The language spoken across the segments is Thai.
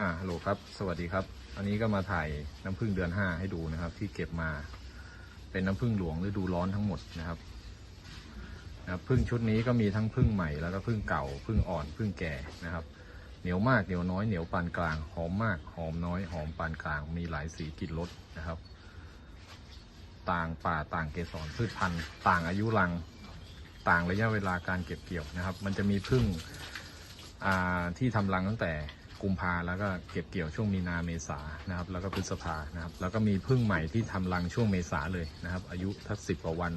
อ่าฮัลโหลครับ สวัสดีครับ อันนี้ก็มาถ่ายน้ำผึ้งเดือนห้าให้ดูนะครับ ที่เก็บมา เป็นน้ำผึ้งหลวงฤดูร้อนทั้งหมดนะครับนะครับผึ้งชุดนี้ก็มีทั้งผึ้งใหม่แล้วก็ผึ้งเก่าผึ้งอ่อนผึ้งแก่นะครับ เหนียวมากเหนียวน้อยเหนียวปานกลางหอมมากหอมน้อยหอมปานกลาง มีหลายสีกลิ่นรสนะครับ ต่างป่าต่างเกสรพืชพันธุ์ ต่างอายุรัง ต่างระยะเวลาการเก็บเกี่ยวนะครับ มันจะมีผึ้งอ่าที่ทำรังตั้งแต่ กุมภาแล้วก็เก็บเกี่ยวช่วงมีนาเมษานะครับแล้วก็พฤษภานะครับแล้วก็มีผึ้งใหม่ที่ทำรังช่วงเมษาเลยนะครับ อายุทักสิบกว่าวัน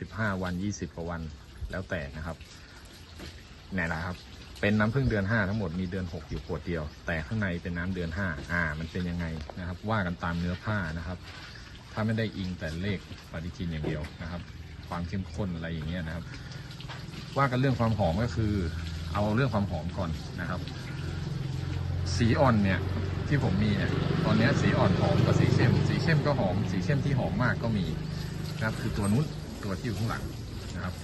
สิบห้าวันยี่สิบกว่าวันแล้วแต่นะครับนี่แหละครับ เป็นน้ำผึ้งเดือนห้าทั้งหมดมีเดือนหกอยู่ขวดเดียว แต่ข้างในเป็นน้ำเดือนห้าอ่า มันเป็นยังไงนะครับ ว่ากันตามเนื้อผ้านะครับ ถ้าไม่ได้อิงแต่เลขปฏิทินอย่างเดียวนะครับ ความเข้มข้นอะไรอย่างเงี้ยนะครับ ว่ากันเรื่องความหอมก็คือ เอาเรื่องความหอมก่อนนะครับ สีอ่อนเนี่ยที่ผมมีเนี่ยตอนนี้สีอ่อนหอมกว่าสีเข้ม สีเข้มก็หอม สีเข้มที่หอมมากก็มีนะครับ คือตัวนู้นตัวที่อยู่ข้างหลังนะครับ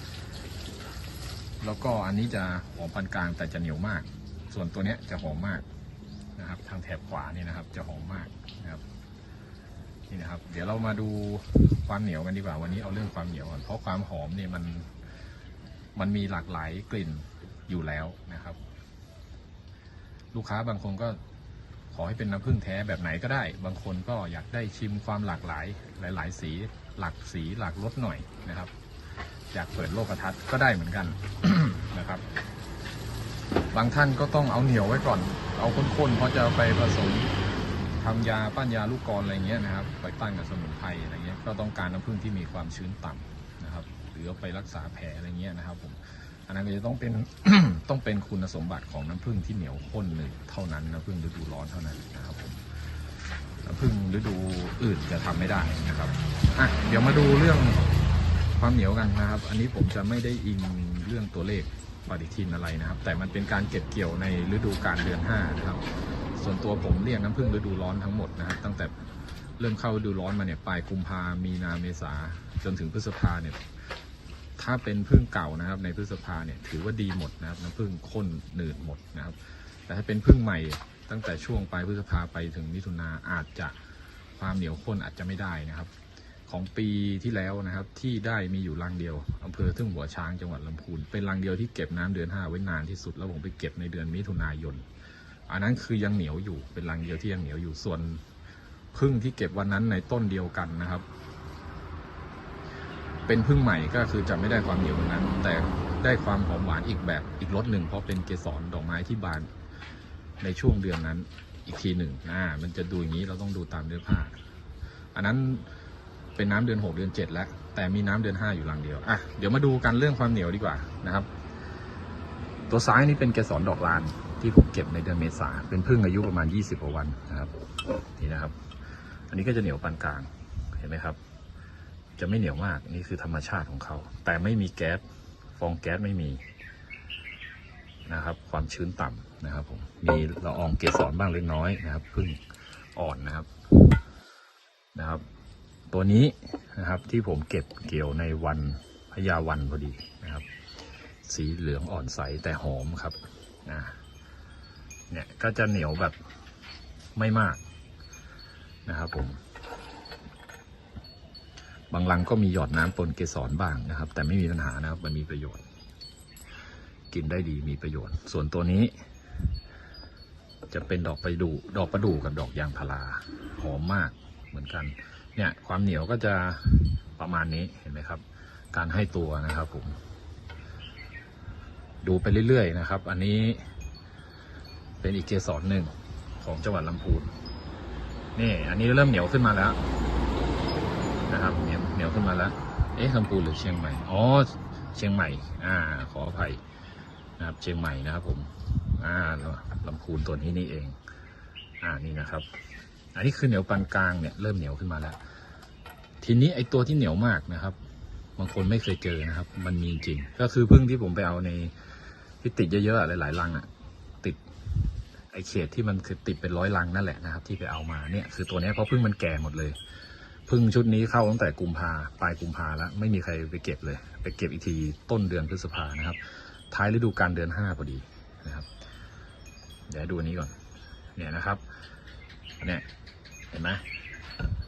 แล้วก็อันนี้จะหอมปานกลางแต่จะเหนียวมาก ส่วนตัวเนี้ยจะหอมมากนะครับ ทางแถบขวานี่นะครับ จะหอมมากนะครับนี่นะครับ เดี๋ยวเรามาดูความเหนียวกันดีกว่าวันนี้เอาเรื่องความเหนียวก่อนเพราะความหอมเนี่ยมันมันมีหลากหลายกลิ่นอยู่แล้วนะครับ ลูกค้าบางคนก็ขอให้เป็นน้ำผึ้งแท้แบบไหนก็ได้ บางคนก็อยากได้ชิมความหลากหลาย หลาย ๆ สี หลากสีหลากรสหน่อยนะครับ อยากเปิดโลกทัศน์ก็ได้เหมือนกันนะครับ บางท่านก็ต้องเอาเหนียวไว้ก่อน เอาข้นๆเพราะจะไปผสมทำยาปั้นยาลูกกรออะไรเงี้ยนะครับ ไปปั้นกับสมุนไพรอะไรเงี้ย ก็ต้องการน้ำผึ้งที่มีความชื้นต่ำนะครับ หรือไปรักษาแผลอะไรเงี้ยนะครับผม อันนั้นจะต้องเป็น ต้องเป็นคุณสมบัติของน้ำผึ้งที่เหนียวข้นหนึ่งเท่านั้นน้ำผึ้งฤดูร้อนเท่านั้นนะครับผมน้ำผึ้งฤดูอื่นจะทำไม่ได้นะครับอะเดี๋ยวมาดูเรื่องความเหนียวกันนะครับ อันนี้ผมจะไม่ได้อิงเรื่องตัวเลขปฏิทินอะไรนะครับ แต่มันเป็นการเก็บเกี่ยวในฤดูกาลเดือนห้านะครับ ส่วนตัวผมเรียกน้ำผึ้งฤดูร้อนทั้งหมดนะครับ ตั้งแต่เริ่มเข้าฤดูร้อนมาเนี่ยปลายกุมภามีนาเมษาจนถึงพฤษภาเนี่ย ถ้าเป็นพึ่งเก่านะครับ ในพฤษภาเนี่ยถือว่าดีหมดนะครับน้ำพึ่งข้นหนืดหมดนะครับ แต่ถ้าเป็นพึ่งใหม่ตั้งแต่ช่วงปลายพฤษภาไปถึงมิถุนาอาจจะความเหนียวข้นอาจจะไม่ได้นะครับ ของปีที่แล้วนะครับที่ได้มีอยู่รังเดียวอำเภอทึ่งหัวช้างจังหวัดลำพูนเป็นรังเดียวที่เก็บน้ำเดือนห้าไว้นานที่สุดแล้วผมไปเก็บในเดือนมิถุนายนอันนั้นคือยังเหนียวอยู่เป็นรังเดียวที่ยังเหนียวอยู่ส่วนพึ่งที่เก็บวันนั้นในต้นเดียวกันนะครับ เป็นพึ่งใหม่ก็คือจะไม่ได้ความเหนียวนั้น แต่ได้ความหอมหวานอีกแบบอีกรสหนึ่งเพราะเป็นเกสรดอกไม้ที่บานในช่วงเดือนนั้นอีกทีหนึ่งอ่ามันจะดูอย่างนี้เราต้องดูตามเนื้อผ้า อันนั้นเป็นน้ำเดือนหกเดือนเจ็ดแล้ว แต่มีน้ำเดือนห้าอยู่หลังเดียวอะเดี๋ยวมาดูกันเรื่องความเหนียวดีกว่านะครับ ตัวซ้ายนี่เป็นเกสรดอกลานที่ผมเก็บในเดือนเมษาเป็นพึ่งอายุประมาณ 20กว่าวันนะครับนี่นะครับ อันนี้ก็จะเหนียวปานกลางเห็นไหมครับ จะไม่เหนียวมากนี่คือธรรมชาติของเขา แต่ไม่มีแก๊สฟองแก๊สไม่มีนะครับ ความชื้นต่ำนะครับผมมีละอองเกสรบ้างเล็กน้อยนะครับพึ่งอ่อนนะครับนะครับ ตัวนี้นะครับที่ผมเก็บเกี่ยวในวันพญาวันพอดีนะครับ สีเหลืองอ่อนใสแต่หอมครับนะเนี่ยก็จะเหนียวแบบไม่มากนะครับผม บางรังก็มีหยอดน้ำปนเกสรบ้างนะครับ แต่ไม่มีปัญหานะครับ มันมีประโยชน์ กินได้ดีมีประโยชน์ ส่วนตัวนี้ จะเป็นดอกประดู่ดอกประดู่กับดอกยางพาราหอมมากเหมือนกัน เนี่ยความเหนียวก็จะประมาณนี้เห็นไหมครับ การให้ตัวนะครับผมดูไปเรื่อยๆนะครับ อันนี้เป็นอีกเกสรหนึ่งของจังหวัดลำพูนนี่ อันนี้เริ่มเหนียวขึ้นมาแล้วนะครับเหนียว เหนียวขึ้นมาแล้ว เอ๊ะลำพูนหรือเชียงใหม่ อ๋อ เชียงใหม่ อ่า ขออภัยนะครับ เชียงใหม่นะครับผม อ่าลำพูนตัวนี้นี่เอง อ่า นี่นะครับ อันนี้คือเหนียวปานกลางเนี่ย เริ่มเหนียวขึ้นมาแล้ว ทีนี้ไอตัวที่เหนียวมากนะครับ บางคนไม่เคยเจอนะครับ มันมีจริง ก็คือพึ่งที่ผมไปเอาในที่ติดเยอะๆอะหลายๆรังอะติดไอเขตที่มันคือติดเป็นร้อยรังนั่นแหละนะครับ ที่ไปเอามาเนี่ยคือตัวนี้เพราะพึ่งมันแก่หมดเลย พึ่งชุดนี้เข้าตั้งแต่กุมภาปลายกุมภาแล้วไม่มีใครไปเก็บเลย ไปเก็บอีกทีต้นเดือนพฤษภานะครับ ท้ายฤดูกาลเดือนห้าพอดีนะครับ เดี๋ยวดูอันนี้ก่อน เนี่ยนะครับเนี่ยเห็นไหม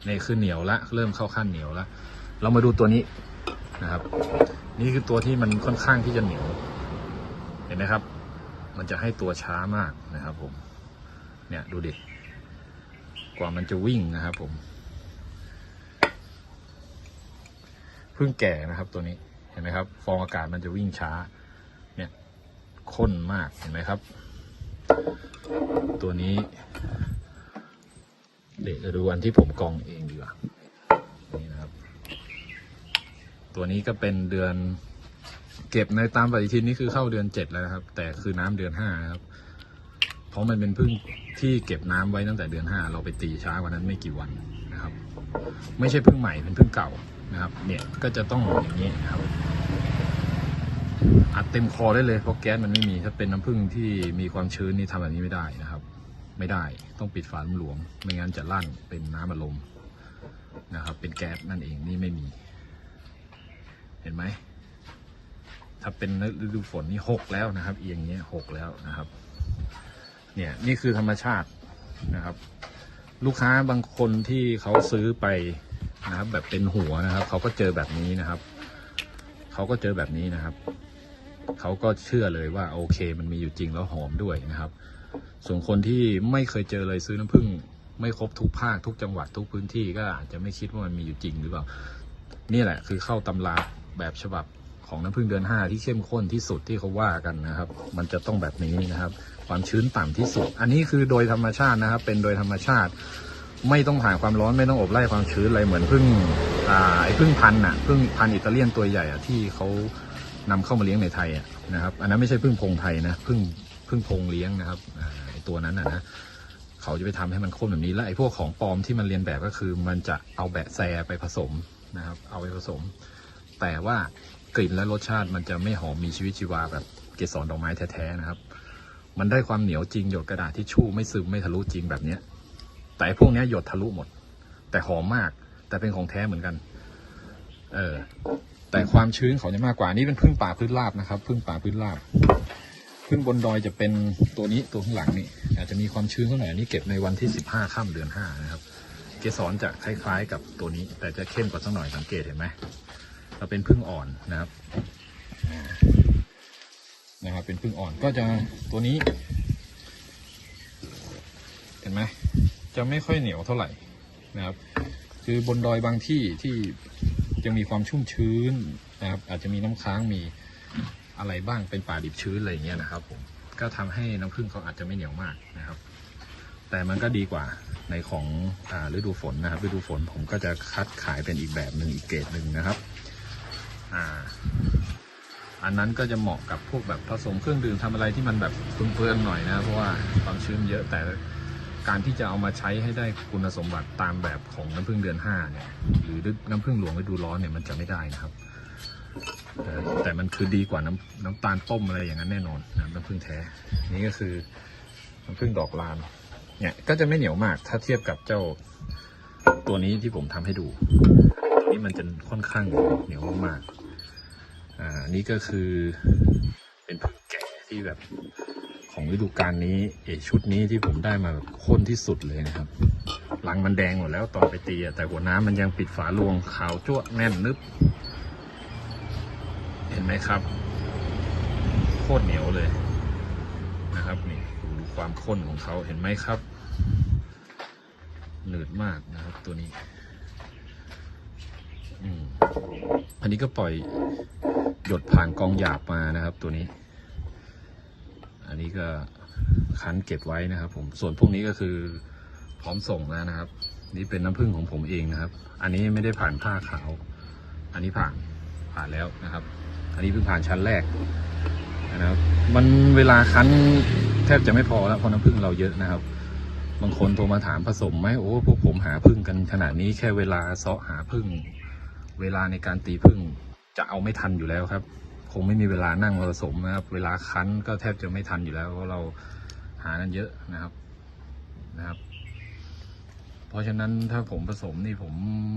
นี่คือเหนียวละ เริ่มเข้าขั้นเหนียวละเรามาดูตัวนี้นะครับ นี่คือตัวที่มันค่อนข้างที่จะเหนียว เห็นไหมครับ มันจะให้ตัวช้ามากนะครับ ผม เนี่ยดูดิกว่ามันจะวิ่งนะครับ ผมเพิ่งแก่นะครับตัวนี้เห็นไหมครับ ฟองอากาศมันจะวิ่งช้า เนี่ยข้นมากเห็นไหมครับ ตัวนี้ เดี๋ยวจะดูวันที่ผมกองเองดีกว่านี่นะครับ ตัวนี้ก็เป็นเดือน เก็บในตามปฏิทินนี่คือเข้าเดือนเจ็ดแล้วนะครับ แต่คือน้ำเดือนห้าครับ เพราะมันเป็นพึ่งที่เก็บน้ำไว้ตั้งแต่เดือนห้าเราไปตีช้ากว่านั้นไม่กี่วันนะครับ ไม่ใช่พึ่งใหม่เป็นพึ่งเก่านะครับ เนี่ยก็จะต้องอย่างนี้นะครับอัดเต็มคอได้เลยเพราะแก๊สมันไม่มีถ้าเป็นน้ำผึ้งที่มีความชื้นนี่ทำแบบนี้ไม่ได้นะครับ ไม่ได้ต้องปิดฝาหลวมไม่งั้นจะลั่นเป็นน้ำอารมณ์นะครับ เป็นแก๊สนั่นเองนี่ไม่มี เห็นไหมถ้าเป็นฤดูฝนนี่หกแล้วนะครับ เอียงเงี้ยหกแล้วนะครับ เนี่ยนี่คือธรรมชาตินะครับ ลูกค้าบางคนที่เขาซื้อไปนะครับ แบบเป็นหัวนะครับ เขาก็เจอแบบนี้นะครับ เขาก็เจอแบบนี้นะครับ เขาก็เชื่อเลยว่าโอเค มันมีอยู่จริงแล้วหอมด้วยนะครับ ส่วนคนที่ไม่เคยเจอเลยซื้อน้ำผึ้งไม่ครบทุกภาคทุกจังหวัดทุกพื้นที่ก็อาจจะไม่คิดว่ามันมีอยู่จริงหรือเปล่า นี่แหละคือเข้าตำราแบบฉบับของน้ำผึ้งเดือนห้าที่เข้มข้นที่สุดที่เขาว่ากันนะครับ มันจะต้องแบบนี้นะครับ ความชื้นต่ำที่สุด อันนี้คือโดยธรรมชาตินะครับ เป็นโดยธรรมชาติ ไม่ต้องผ่านความร้อนไม่ต้องอบไล่ความชื้นอะไรเหมือนพึ่งอ่าไอ้พึ่งพันธุ์น่ะพึ่งพันธุ์อิตาเลียนตัวใหญ่อะที่เขานำเข้ามาเลี้ยงในไทยอะนะครับ อันนั้นไม่ใช่พึ่งพงไทยนะพึ่งพึ่งพงเลี้ยงนะครับอ่าไอ้ตัวนั้นอะนะเขาจะไปทำให้มันข้นแบบนี้แล้วไอ้พวกของปลอมที่มันเรียนแบบก็คือ มันจะเอาแบะแซไปผสมนะครับ เอาไปผสม แต่ว่ากลิ่นและรสชาติมันจะไม่หอมมีชีวิตชีวาแบบเกสรดอกไม้แท้ๆนะครับ มันได้ความเหนียวจริงหยดกระดาษที่ชู่ไม่ซึมไม่ทะลุจริงแบบเนี้ย แต่ไอ้พวกเนี้ยหยดทะลุหมด แต่หอมมาก แต่เป็นของแท้เหมือนกัน เออ แต่ความชื้นเขาจะมากกว่านี่เป็นพึ่งป่าพื้นราบนะครับพึ่งป่าพื้นราบพึ่งบนดอยจะเป็นตัวนี้ตัวข้างหลังนี่อาจจะมีความชื้นเท่าไหร่อันนี่เก็บในวันที่สิบห้าค่ำเดือนห้านะครับ เกสรจะคล้ายๆกับตัวนี้ แต่จะเข้มกว่าสักหน่อยสังเกตเห็นไหมเราเป็นพึ่งอ่อนนะครับ เป็นพึ่งอ่อนก็จะตัวนี้ เห็นไหมจะไม่ค่อยเหนียวเท่าไหร่นะครับ คือบนดอยบางที่ที่จะมีความชุ่มชื้นนะครับ อาจจะมีน้ำค้างมีอะไรบ้างเป็นป่าดิบชื้นอะไรอย่างเงี้ยนะครับผมก็ทำให้น้ำผึ้งเขาอาจจะไม่เหนียวมากนะครับ แต่มันก็ดีกว่าในของอฤดูฝนนะครับ ฤดูฝนผมก็จะคัดขายเป็นอีกแบบหนึ่งอีกเกรดหนึ่งนะครับ อ่า อันนั้นก็จะเหมาะกับพวกแบบผสมเครื่องดื่มทำอะไรที่มันแบบเปลืองๆหน่อยนะ เพราะว่าความชื้นเยอะแต่การที่จะเอามาใช้ให้ได้คุณสมบัติตามแบบของน้ำผึ้งเดือนห้าเนี่ยหรือน้ำผึ้งหลวงฤดูร้อนเนี่ยมันจะไม่ได้นะครับแต่แต่มันคือดีกว่าน้ำน้ำตาลต้มอะไรอย่างนั้นแน่นอนน้ำผึ้งแท้ นี่ก็คือน้ำผึ้งดอกลานเนี่ยก็จะไม่เหนียวมากถ้าเทียบกับเจ้าตัวนี้ที่ผมทำให้ดูนี้มันจะค่อนข้างเหนียวมากๆ อ่านี่ก็คือเป็นผึ่งแก่ที่แบบของฤดูกาลนี้เอชุดนี้ที่ผมได้มาแบบข้นที่สุดเลยนะครับรังมันแดงหมดแล้วตอนไปตีอะแต่หัวน้ำมันยังปิดฝาลวงขาวจ้วแน่นนึบ เห็นไหมครับโคตรเหนียวเลยนะครับนี่ดูความข้นของเขาเห็นไหมครับหนืดมากนะครับตัวนี้อืมอันนี้ก็ปล่อย หยดผ่านกองหยาบมานะครับ ตัวนี้ อันนี้ก็คั้นเก็บไว้นะครับ ผมส่วนพวกนี้ก็คือพร้อมส่งแล้วนะครับ นี่เป็นน้ำผึ้งของผมเองนะครับ อันนี้ไม่ได้ผ่านผ้าขาว อันนี้ผ่านผ่านแล้วนะครับ อันนี้เพิ่งผ่านชั้นแรกนะครับ มันเวลาคั้นแทบจะไม่พอแล้วเพราะน้ำผึ้งเราเยอะนะครับ บางคนโทรมาถามผสมไหมโอ้พวกผมหาพึ่งกันขนาดนี้แค่เวลาเสาะหาพึ่ง เวลาในการตีพึ่ง จะเอาไม่ทันอยู่แล้วครับ คงไม่มีเวลานั่งผสมนะครับ เวลาคั้นก็แทบจะไม่ทันอยู่แล้วเพราะเราหานั้นเยอะนะครับนะครับ เพราะฉะนั้นถ้าผมผสมนี่ผม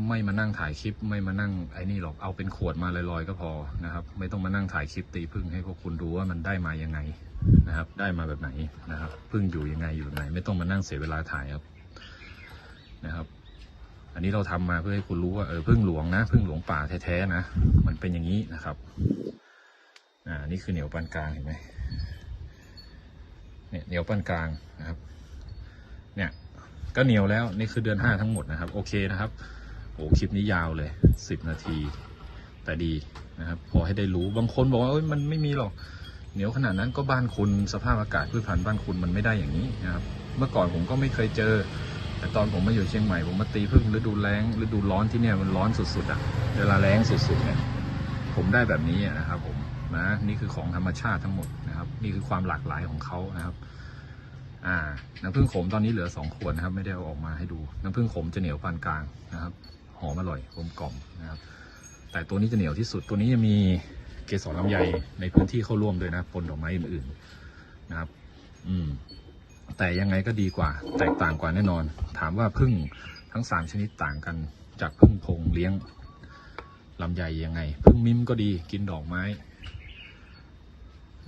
ไม่มานั่งถ่ายคลิป ไม่มานั่งไอ้นี่หรอกเอาเป็นขวดมาลอยๆก็พอนะครับ ไม่ต้องมานั่งถ่ายคลิปตีพึ่งให้พวกคุณดูว่ามันได้มายังไงนะครับ ได้มาแบบไหนนะครับพึ่งอยู่ยังไงอยู่ไหน ไม่ต้องมานั่งเสียเวลาถ่ายครับ นนี้เราทำมาเพื่อให้คุณรู้ว่าเออพึ่งหลวงนะพึ่งหลวงป่าแท้ๆนะมันเป็นอย่างนี้นะครับ อ่านี่คือเหนียวปานกลางเห็นไหมเนี่ยเหนียวปานกลางนะครับ เนี่ยก็เหนียวแล้วนี่คือเดือนห้าทั้งหมดนะครับ โอเคนะครับโอ้คลิปนี้ยาวเลยสิบนาที แต่ดีนะครับ พอให้ได้รู้บางคนบอกว่าเอ้ยมันไม่มีหรอกเหนียวขนาดนั้นก็บ้านคุณสภาพอากาศพืชพันธุ์บ้านคุณมันไม่ได้อย่างนี้นะครับ เมื่อก่อนผมก็ไม่เคยเจอ แต่ตอนผมมาอยู่เชียงใหม่ผมมาตีพึ่งฤดูแล้งฤดูร้อนที่เนี่ยมันร้อนสุดๆอะเวลาแล้งสุดๆเนี่ยผมได้แบบนี้นะครับ ผมนะนี่คือของธรรมชาติทั้งหมดนะครับ นี่คือความหลากหลายของเขานะครับ อ่าน้ำผึ้งขมตอนนี้เหลือสองขวดนะครับ ไม่ได้เอาออกมาให้ดู น้ำผึ้งขมจะเหนียวปานกลางนะครับหอมอร่อยกลมกล่อมนะครับ แต่ตัวนี้จะเหนียวที่สุดตัวนี้จะมีเกสรลำไยในพื้นที่เข้าร่วมด้วยนะปนดอกไม้อื่นๆนะครับ อืม แต่ยังไงก็ดีกว่า แตกต่างกว่าแน่นอน ถามว่าพึ่งทั้งสามชนิดต่างกันจากพึ่งพงเลี้ยงลำไยยังไง พึ่งมิมก็ดีกินดอกไม้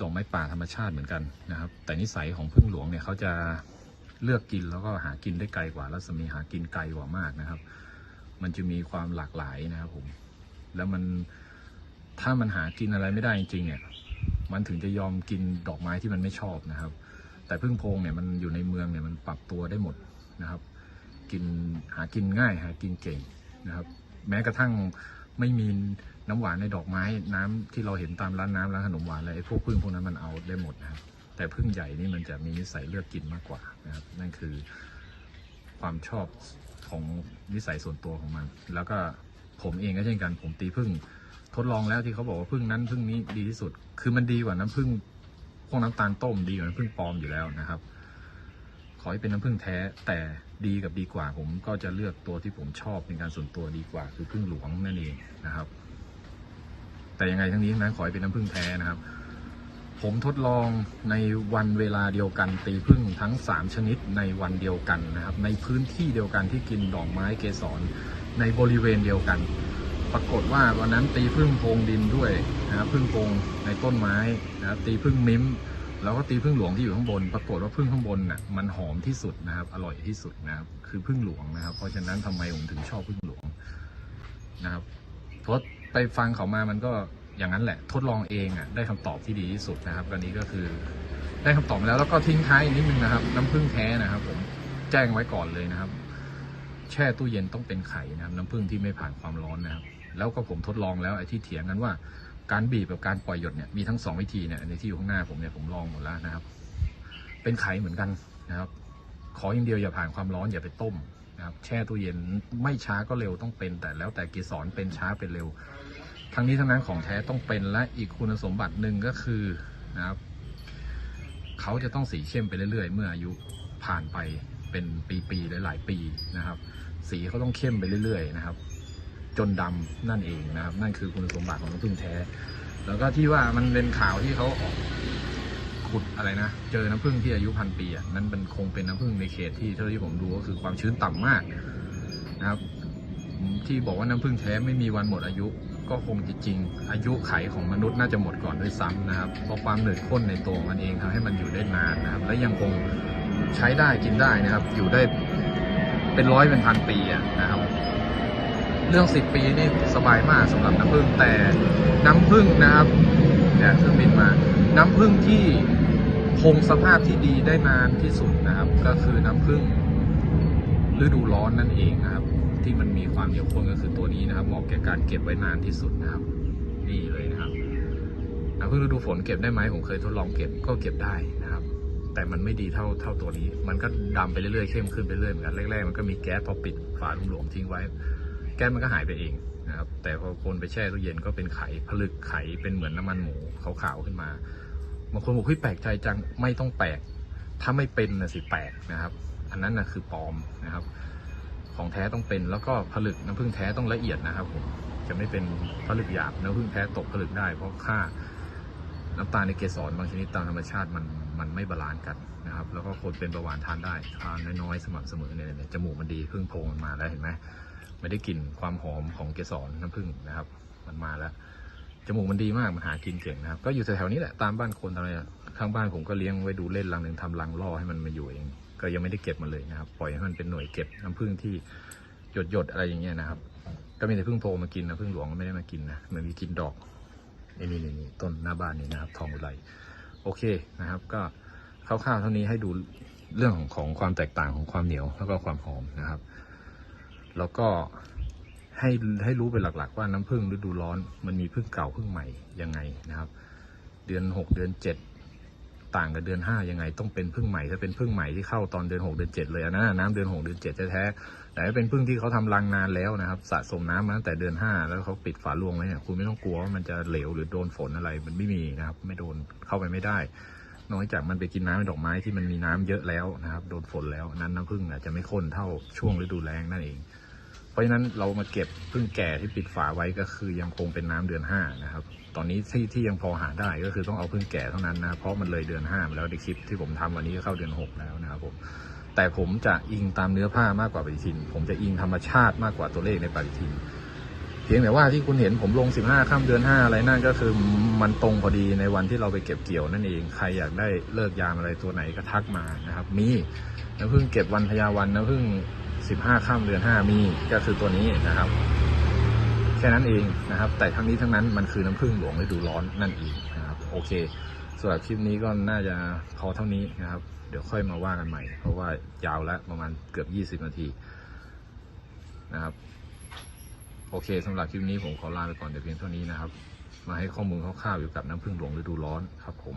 ดอกไม้ป่าธรรมชาติเหมือนกันนะครับ แต่นิสัยของพึ่งหลวงเนี่ยเขาจะเลือกกินแล้วก็หากินได้ไกลกว่ารัศมีหากินไกลกว่ามากนะครับ มันจะมีความหลากหลายนะครับผม แล้วมันถ้ามันหากินอะไรไม่ได้จริงๆเนี่ย มันถึงจะยอมกินดอกไม้ที่มันไม่ชอบนะครับ แต่พึ่งโพงเนี่ยมันอยู่ในเมืองเนี่ยมันปรับตัวได้หมดนะครับ กินหากินง่ายหากินเก่งนะครับ แม้กระทั่งไม่มีน้ำหวานในดอกไม้น้ำที่เราเห็นตามร้านน้ำร้านขนมหวานอะไรพวกพึ่งพวกนั้นมันเอาได้หมดนะครับ แต่พึ่งใหญ่นี่มันจะมีนิสัยเลือกกินมากกว่านะครับ นั่นคือความชอบของนิสัยส่วนตัวของมัน แล้วก็ผมเองก็เช่นกันผมตีพึ่งทดลองแล้วที่เขาบอกว่าพึ่งนั้นพึ่งนี้ดีที่สุด คือมันดีกว่าน้ำพึ่ง พวกน้ำตาลต้มดีกว่าน้ำพึ่งปลอมอยู่แล้วนะครับ ขอให้เป็นน้ำผึ้งแท้แต่ดีกับดีกว่า ผมก็จะเลือกตัวที่ผมชอบเป็นการส่วนตัวดีกว่า คือพึ่งหลวงนั่นเองนะครับ แต่ยังไงทั้งนี้นั้นขอให้เป็นน้ำผึ้งแท้นะครับ ผมทดลองในวันเวลาเดียวกันตีพึ่งทั้ง 3 ชนิดในวันเดียวกันนะครับ ในพื้นที่เดียวกันที่กินดอกไม้เกสรในบริเวณเดียวกัน ปรากฏว่าวันนั้นตีพึ่งโพงดินด้วยนะครับพึ่งโพงในต้นไม้นะครับตีพึ่งมิ้ม แล้วก็ตีพึ่งหลวงที่อยู่ข้างบน ปรากฏว่าพึ่งข้างบนน่ะมันหอมที่สุดนะครับ อร่อยที่สุดนะครับ คือพึ่งหลวงนะครับ เพราะฉะนั้นทำไมผมถึงชอบพึ่งหลวงนะครับเพราะไปฟังเขามามันก็อย่างนั้นแหละ ทดลองเองอะได้คำตอบที่ดีที่สุดนะครับอันนี้ก็คือได้คำตอบแล้วแล้วก็ทิ้งท้ายอีกนิดนึงนะครับ น้ำผึ้งแท้นะครับ ผมแจ้งไว้ก่อนเลยนะครับ แช่ตู้เย็นต้องเป็นไข่นะครับ น้ำผึ้งที่ไม่ผ่านความร้อนนะครับ แล้วก็ผมทดลองแล้วไอ้ที่เถียงกันว่าการบีบกับการปล่อยหยดเนี่ยมีทั้งสองวิธีเนี่ยในที่อยู่ข้างหน้าผมเนี่ยผมลองหมดแล้วนะครับ เป็นไข่เหมือนกันนะครับ ขออย่างเดียวอย่าผ่านความร้อนอย่าไปต้มนะครับแช่ตู้เย็นไม่ช้าก็เร็วต้องเป็น แต่แล้วแต่เกสรเป็นช้าเป็นเร็ว ทั้งนี้ทั้งนั้นของแท้ต้องเป็นและอีกคุณสมบัติหนึ่งก็คือนะครับเขาจะต้องสีเข้มไปเรื่อยๆ เมื่ออายุผ่านไปเป็นปีๆหลายๆปีนะครับ สีเขาต้องเข้มไปเรื่อยๆนะครับ จนดำนั่นเองนะครับ นั่นคือคุณสมบัติของน้ำผึ้งแท้ แล้วก็ที่ว่ามันเป็นข่าวที่เขาออกขุดอะไรนะ เจอน้ำผึ้งที่อายุพันปีอะนั่นเป็นคงเป็นน้ำผึ้งในเขตที่เท่าที่ผมดูก็คือความชื้นต่ำมากนะครับ ที่บอกว่าน้ำผึ้งแท้ไม่มีวันหมดอายุก็คงจะจริง อายุไขของมนุษย์น่าจะหมดก่อนด้วยซ้ำนะครับ เพราะความเหนืดข้นในตัวมันเองทำให้มันอยู่ได้นานนะครับ และยังคงใช้ได้กินได้นะครับ อยู่ได้เป็นร้อยเป็นพันปีนะครับ เรื่องสิบปีนี่สบายมากสำหรับน้ำผึ้งแต่น้ำผึ้งนะครับเนี่ยเครื่องบินมา น้ำผึ้งที่คงสภาพที่ดีได้นานที่สุดนะครับ ก็คือน้ำผึ้งฤดูร้อนนั่นเองนะครับ ที่มันมีความเหนียวข้นก็คือตัวนี้นะครับเหมาะแก่การเก็บไว้นานที่สุดนะครับ นี่เลยนะครับน้ำผึ้งฤดูฝนเก็บได้ไหมผมเคยทดลองเก็บก็เก็บได้นะครับแต่มันไม่ดีเท่าเท่าตัวนี้ มันก็ดำไปเรื่อยๆ เข้มขึ้นไปเรื่อยเหมือนกัน แรกๆ มันก็มีแก๊สพอปิดฝาหลวมๆทิ้งไว้ แก๊สมันก็หายไปเองนะครับ แต่พอคนไปแช่ตู้เย็นก็เป็นไข่ผลึกไข่เป็นเหมือนน้ำมันหมูขาวๆขึ้นมาบางคนบอกเฮ้ยแปลกใจจังไม่ต้องแปลก ถ้าไม่เป็นนะสิแปลกนะครับ อันนั้นนะคือปลอมนะครับ ของแท้ต้องเป็นแล้วก็ผลึกน้ำผึ้งแท้ต้องละเอียดนะครับผมจะไม่เป็นผลึกหยาบน้ำผึ้งแท้ตกผลึกได้ เพราะค่าน้ำตาลในเกสรบางชนิดตามธรรมชาติมันมันไม่บาลานซ์กันนะครับ แล้วก็คนเป็นเบาหวานทานได้ทานน้อยๆสม่ำเสมอเนี่ยเนี่ยจมูกมันดีพึ่งโพงมันมาแล้วเห็นไหม ไม่ได้กลิ่นความหอมของเกสรน้ำผึ้งนะครับ มันมาแล้วจมูกมันดีมากมันหากินเก่งนะครับ ก็อยู่แถวๆนี้แหละตามบ้านคนอะไรข้างบ้านผมก็เลี้ยงไว้ดูเล่นรังหนึ่งทำรังล่อให้มันมาอยู่เอง ก็ยังไม่ได้เก็บมันเลยนะครับ ปล่อยให้มันเป็นหน่วยเก็บน้ำผึ้งที่หยดๆอะไรอย่างเงี้ยนะครับ ก็มีแต่พึ่งโพมากินนะพึ่งหลวงก็ไม่ได้มากินนะมันมีกินดอกนี่นี่นี่ต้นหน้าบ้านนี่นะครับ ทองอุไรโอเคนะครับ ก็คร่าวๆเท่านี้ให้ดูเรื่องของความแตกต่างของความเหนียวแล้วก็ความหอมนะครับ แล้วก็ให้ให้รู้เป็นหลักๆ ว่าน้ำผึ้งฤดูร้อน มันมีผึ้งเก่าผึ้งใหม่ยังไงนะครับ เดือนหกเดือนเจ็ดต่างกับเดือนห้ายังไง ต้องเป็นผึ้งใหม่ถ้าเป็นผึ้งใหม่ที่เข้าตอนเดือนหกเดือนเจ็ดเลยอันนะน้ำเดือนหกเดือนเจ็ดแท้ๆแต่ถ้าเป็นผึ้งที่เขาทำรังนานแล้วนะครับ สะสมน้ำมาตั้งแต่เดือนห้าแล้วเขาปิดฝาลวงไว้เนี่ยคุณไม่ต้องกลัวว่ามันจะเหลวหรือโดนฝนอะไรมันไม่มีนะครับ ไม่โดนเข้าไปไม่ได้นอกจากมันไปกินน้ำในดอกไม้ที่มันมีน้ำเยอะแล้วนะครับ โดนฝนแล้วนั้นน้ำผึ้งอาจจะไม่ข้นเท่าช่วงฤดูแล้งนั่นเอง เพราะฉะนั้นเรามาเก็บผึ้งแก่ที่ปิดฝาไว้ก็คือยังคงเป็นน้ำเดือนห้านะครับ ตอนนี้ที่ที่ยังพอหาได้ก็คือต้องเอาผึ้งแก่เท่านั้นนะเพราะมันเลยเดือนห้ามาแล้วในคลิปที่ผมทำวันนี้ก็เข้าเดือนหกแล้วนะครับผมแต่ผมจะอิงตามเนื้อผ้ามากกว่าปฏิทิน ผมจะอิงธรรมชาติมากกว่าตัวเลขในปฏิทิน เพียงแต่ว่าที่คุณเห็นผมลง 15ข้ามเดือน 5 อะไรนั่นก็คือมันตรงพอดีในวันที่เราไปเก็บเกี่ยวนั่นเอง ใครอยากได้เลิกยามอะไรตัวไหนก็ทักมานะครับ มีน้ำพึ่งเก็บวันพยาวันน้ำพึ่ง 15ข้ามเดือน5มีก็คือตัวนี้นะครับ แค่นั้นเองนะครับ แต่ทั้งนี้ทั้งนั้นมันคือน้ำพึ่งหลวงฤดูร้อนนั่นเองนะครับ โอเคสำหรับคลิปนี้ก็น่าจะพอเท่านี้นะครับ เดี๋ยวค่อยมาว่ากันใหม่ เพราะว่ายาวแล้วประมาณเกือบ 20 นาทีนะครับ โอเคสำหรับคลิปนี้ผมขอลาไปก่อนแต่เพียงเท่านี้นะครับ มาให้ข้อมูลคร่าวๆเกี่ยวกับน้ำผึ้งหลวงฤดูร้อนครับผม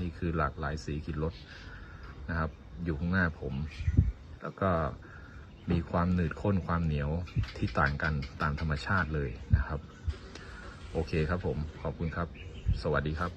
นี่คือหลากหลายสีกินรสนะครับ อยู่ข้างหน้าผม แล้วก็ มีความหนืดข้นความเหนียวที่ต่างกันตามธรรมชาติเลยนะครับ โอเคครับผม ขอบคุณครับ สวัสดีครับ